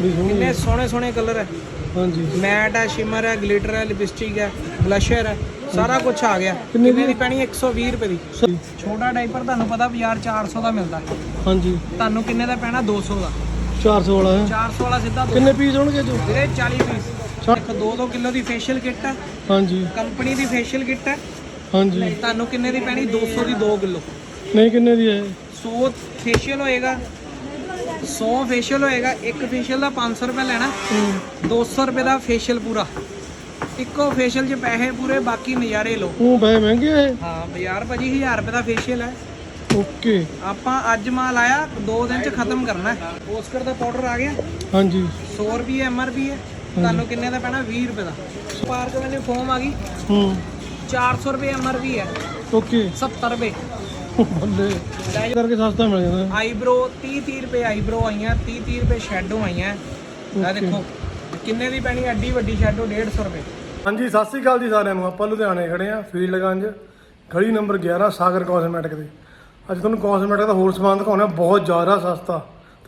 ਬੜੀ ਸੋਹਣੀ ਕਿੰਨੇ। ਸੋਹਣੇ ਸੋਹਣੇ ਕਲਰ ਹੈ। ਹਾਂਜੀ। ਮੈਟ ਹੈ ਸ਼ਿਮਰ ਹੈ ਗਲਿਟਰ ਹੈ ਲਿਪਸਟਿਕ ਹੈ ਬਲਸ਼ਰ ਹੈ ਸਾਰਾ ਕੁਝ ਆ ਗਿਆ। ਕਿੰਨੇ ਦੀ? ਪੈਣੀ? 120 ਰੁਪਏ ਦੀ। ਛੋਟਾ ਡਾਈਪਰ ਤੁਹਾਨੂੰ ਪਤਾ ਬਾਜ਼ਾਰ 400 ਦਾ ਮਿਲਦਾ। ਹਾਂਜੀ। ਤੁਹਾਨੂੰ ਕਿੰਨੇ ਦਾ ਪੈਣਾ? 200 ਦਾ। 400 ਵਾਲਾ ਹੈ। 400 ਵਾਲਾ ਸਿੱਧਾ ਕਿੰਨੇ ਪੀਸ ਹੋਣਗੇ ਜੋ? ਵੀਰੇ 40 ਪੀਸ। ਦੇਖੋ 2-2 ਕਿਲੋ ਦੀ ਫੇਸ਼ੀਅਲ ਕਿੱਟ ਹੈ। ਹਾਂਜੀ। ਕੰਪਨੀ ਦੀ ਫੇਸ਼ੀਅਲ ਕਿੱਟ ਹੈ। ਹਾਂਜੀ। ਤੁਹਾਨੂੰ ਕਿੰਨੇ ਦੀ ਪੈਣੀ? 200 ਦੀ 2 ਕਿਲੋ। ਨਹੀਂ ਕਿੰਨੇ ਦੀ ਹੈ 100 ਫੇਸ਼ੀਅਲ ਹੋਏਗਾ। 100 ਫੇਸ਼ੀਅਲ ਹੋਏਗਾ ਇੱਕ ਫੇਸ਼ੀਅਲ ਦਾ 500 ਰੁਪਏ ਲੈਣਾ ਹੂੰ। 200 ਰੁਪਏ ਦਾ ਫੇਸ਼ੀਅਲ ਪੂਰਾ। ਇੱਕੋ ਫੇਸ਼ੀਅਲ 'ਚ ਪੈਸੇ ਪੂਰੇ ਬਾਕੀ ਨਜ਼ਾਰੇ ਲਓ। ਉਹ ਬੈ ਮਹਿੰਗੇ ਹੈ ਹਾਂ ਬਾਜ਼ਾਰ ਭਾਜੀ 1000 ਰੁਪਏ ਦਾ ਫੇਸ਼ੀਅਲ ਹੈ ਓਕੇ। ਆਪਾਂ ਅੱਜ ਮਾਲ ਆਇਆ 2 ਦਿਨ 'ਚ ਖਤਮ ਕਰਨਾ ਹੈ। ਓਸਕਰ ਦਾ ਪਾਊਡਰ ਆ ਗਿਆ। ਹਾਂਜੀ। 100 ਰੁਪਏ ਐਮਆਰਪੀ ਹੈ। ਤੁਹਾਨੂੰ ਕਿੰਨੇ ਦਾ ਪੈਣਾ? 20 ਰੁਪਏ ਦਾ। ਪਾਰਕ ਮੈਨੂੰ ਫੋਮ ਆ ਗਈ। ਹੂੰ। 400 ਰੁਪਏ ਐਮਆਰਪੀ ਹੈ। ਓਕੇ। 70 ਰੁਪਏ। ਬੱਲੇ। ਕਰਕੇ ਸਸਤਾ ਮਿਲ ਜਾਂਦਾ। ਆਈਬ੍ਰੋ 30 30 ਰੁਪਏ ਆਈਬ੍ਰੋ ਆਈਆਂ 30 30 ਰੁਪਏ ਸ਼ੈਡੋ ਆਈਆਂ। ਆ. ਦੇਖੋ ਕਿੰਨੇ ਦੀ ਪੈਣੀ? ਐਡੀ ਵੱਡੀ ਸ਼ੈਡੋ 150 ਰੁਪਏ। ਹਾਂਜੀ ਸਤਿ ਸ੍ਰੀ ਅਕਾਲ ਜੀ ਸਾਰਿਆਂ ਨੂੰ। ਆਪਾਂ ਲੁਧਿਆਣੇ ਖੜੇ ਆ ਫੀਲਡਗੰਜ ਗਲੀ ਨੰਬਰ 11 ਸਾਗਰ ਕਾਸਮੈਟਿਕ ਦੇ। ਅੱਜ ਤੁਹਾਨੂੰ ਕਾਸਮੈਟਿਕ ਦਾ ਹੋਰ ਸਮਾਨ ਦਿਖਾਉਣਾ ਬਹੁਤ ਜ਼ਿਆਦਾ ਸਸਤਾ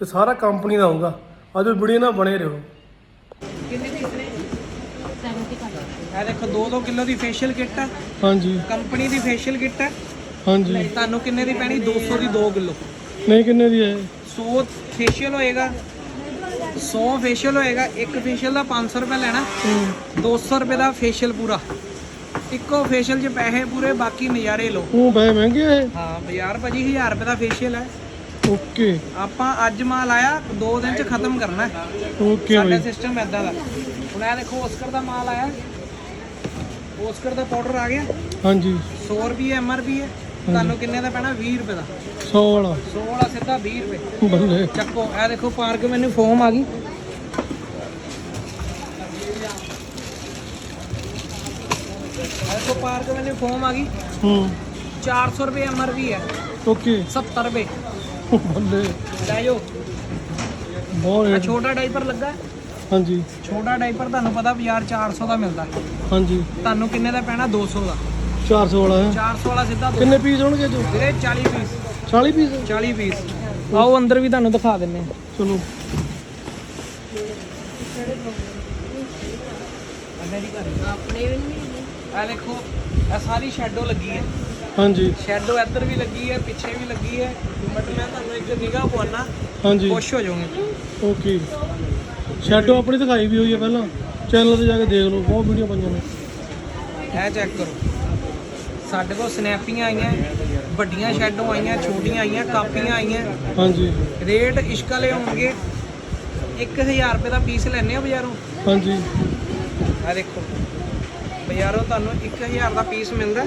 ਤੇ ਸਾਰਾ ਕੰਪਨੀ ਦਾ ਹੋਊਗਾ। ਅੱਜ ਵੀਡੀਓ ਨਾਲ ਬਣੇ ਰਹੋ। ਕਿੰਨੇ ਪੀਸ ਨੇ? ਇਹ ਦੇਖੋ 2-2 ਕਿਲੋ ਦੀ ਫੇਸ਼ੀਅਲ ਕਿੱਟ ਹੈ ਹਾਂਜੀ। ਕੰਪਨੀ ਦੀ ਫੇਸ਼ੀਅਲ ਕਿੱਟ ਹੈ ਹਾਂਜੀ। ਤੁਹਾਨੂੰ ਕਿੰਨੇ ਦੀ ਪੈਣੀ? 200 ਦੀ 2 ਕਿਲੋ। ਨਹੀਂ ਕਿੰਨੇ ਦੀ ਹੈ? 100 ਫੇਸ਼ੀਅਲ ਹੋਏਗਾ। 100 ਫੇਸ਼ੀਅਲ ਹੋਏਗਾ। ਇੱਕ ਫੇਸ਼ੀਅਲ ਦਾ 500 ਰੁਪਏ ਲੈਣਾ। ਹੂੰ। 200 ਰੁਪਏ ਦਾ ਫੇਸ਼ੀਅਲ ਪੂਰਾ। ਇੱਕੋ ਫੇਸ਼ੀਅਲ 'ਚ ਪੈਸੇ ਪੂਰੇ ਬਾਕੀ ਨਜ਼ਾਰੇ ਲਓ। ਉਹ ਬੈ ਮਹਿੰਗੇ ਹੈ ਹਾਂ ਬਾਜ਼ਾਰ ਭਾਜੀ 1000 ਰੁਪਏ ਦਾ ਫੇਸ਼ੀਅਲ ਹੈ। ਓਕੇ। ਆਪਾਂ ਅੱਜ ਮਾਲ ਆਇਆ 2 ਦਿਨ 'ਚ ਖਤਮ ਕਰਨਾ ਓਕੇ ਸਾਡਾ ਸਿਸਟਮ ਐਦਾਂ ਦਾ। ਹੁਣ ਇਹ ਦੇਖੋ ਓਸਕਰ ਦਾ ਮਾਲ ਆਇਆ। ਓਸਕਰ ਦਾ ਪਾਊਡਰ ਆ ਗਿਆ। ਹਾਂਜੀ। 100 ਰੁਪਏ ਐਮਆਰਪੀ ਹੈ। ਤੁਹਾਨੂੰ ਕਿੰਨੇ ਦਾ ਪੈਣਾ? 20 ਰੁਪਏ ਦਾ। 100 ਵਾਲਾ 100 ਵਾਲਾ ਸਿੱਧਾ 20 ਰੁਪਏ। ਬੱਲੇ ਚੱਕੋ ਇਹ ਦੇਖੋ ਪਾਰਕ ਮੈਨੂੰ ਫੋਮ ਆ ਗਈ। ਇਹ ਦੇਖੋ ਪਾਰਕ ਮੈਨੂੰ ਫੋਮ ਆ ਗਈ। ਹੂੰ। 400 ਰੁਪਏ ਐਮਆਰਪੀ ਹੈ। ਓਕੇ। 70 ਰੁਪਏ। ਬੱਲੇ। ਲੈ ਜਾਓ। ਬਹੁਤ ਆ ਛੋਟਾ ਡਾਈਪਰ ਲੱਗਾ। ਹਾਂਜੀ। ਛੋਟਾ ਡਾਈਪਰ ਤੁਹਾਨੂੰ ਪਤਾ ਬਾਜ਼ਾਰ 400 ਦਾ ਮਿਲਦਾ। ਹਾਂਜੀ। ਤੁਹਾਨੂੰ ਕਿੰਨੇ ਦਾ ਪੈਣਾ? 200 ਦਾ। 400 ਵਾਲਾ ਹੈ। 400 ਵਾਲਾ ਸਿੱਧਾ ਦੋ। ਕਿੰਨੇ ਪੀਸ ਹੋਣਗੇ ਜੋ? ਵੀਰੇ 40 ਪੀਸ। 40 ਪੀਸ? 40 ਪੀਸ। ਆਓ ਅੰਦਰ ਵੀ ਤੁਹਾਨੂੰ ਦਿਖਾ ਦਿੰਨੇ ਆ। ਚਲੋ। ਆਪਣੇ ਵੀ ਨਹੀਂ ਆ ਦੇਖੋ ਇਹ ਸਾਰੀ ਸ਼ੈਡੋ ਲੱਗੀ ਹੈ। ਹਾਂਜੀ। ਸ਼ੈਡੋ ਇੱਧਰ ਵੀ ਲੱਗੀ ਹੈ ਪਿੱਛੇ ਵੀ ਲੱਗੀ ਹੈ। ਬਟ ਮੈਂ ਤੁਹਾਨੂੰ ਇੱਕ ਨਿਗਾਹ ਪਵਾਉਣਾ ਹਾਂਜੀ। ਖੁਸ਼ ਹੋ ਜਾਓਗੇ। ਓਕੇ। ਸ਼ੈਡੋ ਆਪਣੀ ਦਿਖਾਈ ਵੀ ਹੋਈ ਹੈ ਪਹਿਲਾਂ। ਚੈਨਲ ਤੇ ਜਾ ਕੇ ਦੇਖ ਲਓ। ਬਹੁਤ ਵੀਡੀਓ ਪਈਆਂ ਨੇ। ਇਹ ਚੈੱਕ ਕਰੋ। ਸਾਡੇ ਕੋਲ ਸਨੈਪੀਆਂ ਆਈਆਂ ਵੱਡੀਆਂ ਸ਼ੈਡੋ ਆਈਆਂ ਛੋਟੀਆਂ ਆਈਆਂ ਕਾਪੀਆਂ ਆਈਆਂ। ਹਾਂਜੀ। ਰੇਟ ਇਸ਼ਕ ਵਾਲੇ ਹੋਣਗੇ 1000 ਰੁਪਏ ਦਾ ਪੀਸ ਲੈਣੇ ਆ ਬਾਜ਼ਾਰੋਂ? ਹਾਂਜੀ। ਆ ਦੇਖੋ ਬਾਜ਼ਾਰੋਂ ਤੁਹਾਨੂੰ 1000 ਦਾ ਪੀਸ ਮਿਲਦਾ।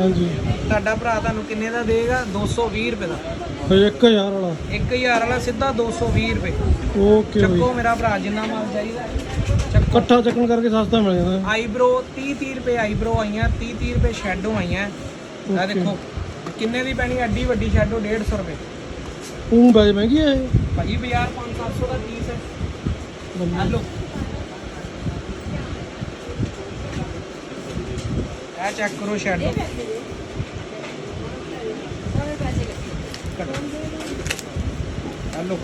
ਹਾਂਜੀ। ਤੁਹਾਡਾ ਭਰਾ ਤੁਹਾਨੂੰ ਕਿੰਨੇ ਦਾ ਦੇਗਾ 220 ਰੁਪਏ ਦਾ। ਫਿਰ 1000 ਵਾਲਾ। 1000 ਵਾਲਾ ਸਿੱਧਾ 220 ਰੁਪਏ। ਓਕੇ ਚੱਕੋ ਮੇਰਾ ਭਰਾ ਜਿੰਨਾ ਮਾਲ ਚਾਹੀਦਾ। ਇਕੱਠਾ ਚੱਕਣ ਕਰਕੇ ਸਸਤਾ ਮਿਲ ਜਾਂਦਾ। ਆਈਬ੍ਰੋ 30 30 ਰੁਪਏ ਆਈਬ੍ਰੋ ਆਈਆਂ 30 30 ਰੁਪਏ ਸ਼ੈਡੋ ਆਈਆਂ। ਆ. ਦੇਖੋ ਕਿੰਨੇ ਦੀ ਪੈਣੀ? ਐਡੀ ਵੱਡੀ ਸ਼ੈਡੋ 150 ਰੁਪਏ। ਉਹ ਬੈਜ ਮਹਿੰਗੀ ਹੈ ਇਹ। ਭਾਜੀ ਬਾਜ਼ਾਰ 500 ਦਾ ਪੀਸ ਹੈ। ਬੱਲੇ। ਹੈਲੋ ਇਹ ਚੈੱਕ ਕਰੋ। ਸ਼ੈਡੋ ਹੈਲੋ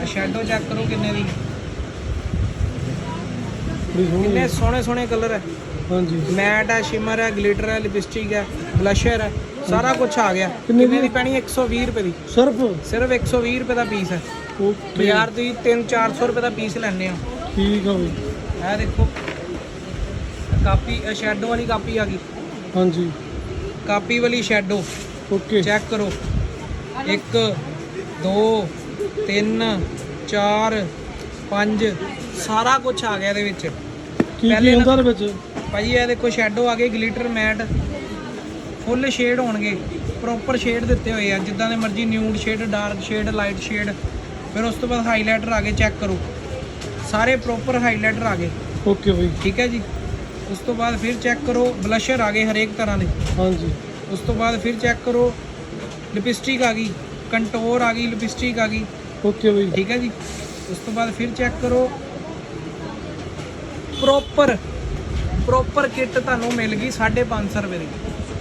ਆ ਸ਼ੈਡੋ ਚੈੱਕ ਕਰੋ ਕਿੰਨੇ ਦੀ। ਬੜੀ ਸੋਹਣੀ। ਕਿੰਨੇ। ਸੋਹਣੇ ਸੋਹਣੇ ਕਲਰ ਹੈ। ਹਾਂਜੀ। ਮੈਟ ਹੈ ਸ਼ਿਮਰ ਹੈ ਗਲਿਟਰ ਹੈ ਲਿਪਸਟਿਕ ਹੈ ਬਲਸ਼ਰ ਹੈ ਸਾਰਾ ਕੁਝ ਆ ਗਿਆ। ਕਿੰਨੇ ਦੀ? ਦੀ ਪੈਣੀ? 120 ਰੁਪਏ ਦੀ। ਸਿਰਫ? ਸਿਰਫ 120 ਰੁਪਏ ਦਾ ਪੀਸ ਹੈ। ਓਕੇ। ਬਾਜ਼ਾਰ ਤੁਸੀਂ 3-400 ਰੁਪਏ ਦਾ ਪੀਸ ਲੈਣੇ ਹੋ। ਠੀਕ ਆ ਬਈ। ਇਹ ਦੇਖੋ ਕਾਪੀ ਸ਼ੈਡੋ ਵਾਲੀ ਕਾਪੀ ਆ ਗਈ। ਹਾਂਜੀ। ਕਾਪੀ ਵਾਲੀ ਸ਼ੈਡੋ ਓਕੇ। ਚੈੱਕ ਕਰੋ। 1 2 3 4 5 ਸਾਰਾ ਕੁਝ ਆ ਗਿਆ ਇਹਦੇ ਵਿੱਚ। ਕੀ ਕੀ ਹੁੰਦਾ ਇਹਦੇ ਵਿੱਚ? ਭਾਜੀ ਇਹ ਦੇਖੋ ਸ਼ੈਡੋ ਆ ਗਏ ਗਲਿਟਰ ਮੈਟ ਫੁੱਲ ਸ਼ੇਡ ਹੋਣਗੇ। ਪ੍ਰੋਪਰ ਸ਼ੇਡ ਦਿੱਤੇ ਹੋਏ ਆ ਜਿੱਦਾਂ ਦੇ ਮਰਜ਼ੀ nude shade dark shade light shade ਫਿਰ ਉਸ ਤੋਂ ਬਾਅਦ ਹਾਈਲਾਈਟਰ ਆ ਗਏ ਚੈੱਕ ਕਰੋ। ਸਾਰੇ ਪ੍ਰੋਪਰ ਹਾਈਲਾਈਟਰ ਆ ਗਏ। ਓਕੇ ਬਈ। ਠੀਕ ਹੈ ਜੀ? ਉਸ ਤੋਂ ਬਾਅਦ ਫਿਰ ਚੈੱਕ ਕਰੋ ਬਲਸ਼ਰ ਆ ਗਏ ਹਰੇਕ ਤਰ੍ਹਾਂ ਦੇ। ਹਾਂਜੀ। ਉਸ ਤੋਂ ਬਾਅਦ ਫਿਰ ਚੈੱਕ ਕਰੋ ਲਿਪਸਟਿਕ ਆ ਗਈ ਕੰਟੋਰ ਆ ਗਈ ਲਿਪਸਟਿਕ ਆ ਗਈ। ਓਕੇ ਬਈ। ਠੀਕ ਹੈ ਜੀ? ਉਸ ਤੋਂ ਬਾਅਦ ਫਿਰ ਚੈੱਕ ਕਰੋ ਪ੍ਰੋਪਰ ਪ੍ਰੋਪਰ ਕਿੱਟ ਤੁਹਾਨੂੰ ਮਿਲ ਗਈ 550 ਰੁਪਏ ਦੀ।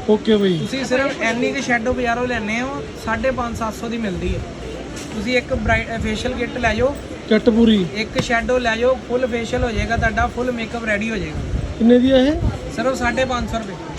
ਓਕੇ ਬਈ। ਤੁਸੀਂ ਸਿਰਫ ਐਨੀ ਦੀ ਸ਼ੈਡੋ ਬਾਜ਼ਾਰੋਂ ਲੈਣੇ ਹੋ 550 700 ਦੀ ਮਿਲਦੀ ਹੈ। ਤੁਸੀਂ ਇੱਕ ਬ੍ਰਾਈਟ ਫੇਸ਼ੀਅਲ ਕਿੱਟ ਲੈ ਜਾਓ। ਕਿੱਟ ਪੂਰੀ। ਇੱਕ ਸ਼ੈਡੋ ਲੈ ਜਾਓ ਫੁੱਲ ਫੇਸ਼ੀਅਲ ਹੋ ਜਾਏਗਾ ਤੁਹਾਡਾ ਫੁੱਲ ਮੇਕਅਪ ਰੈਡੀ ਹੋ ਜਾਏਗਾ। ਕਿੰਨੇ ਦੀ ਆ ਇਹ? ਸਿਰਫ 550 ਰੁਪਏ।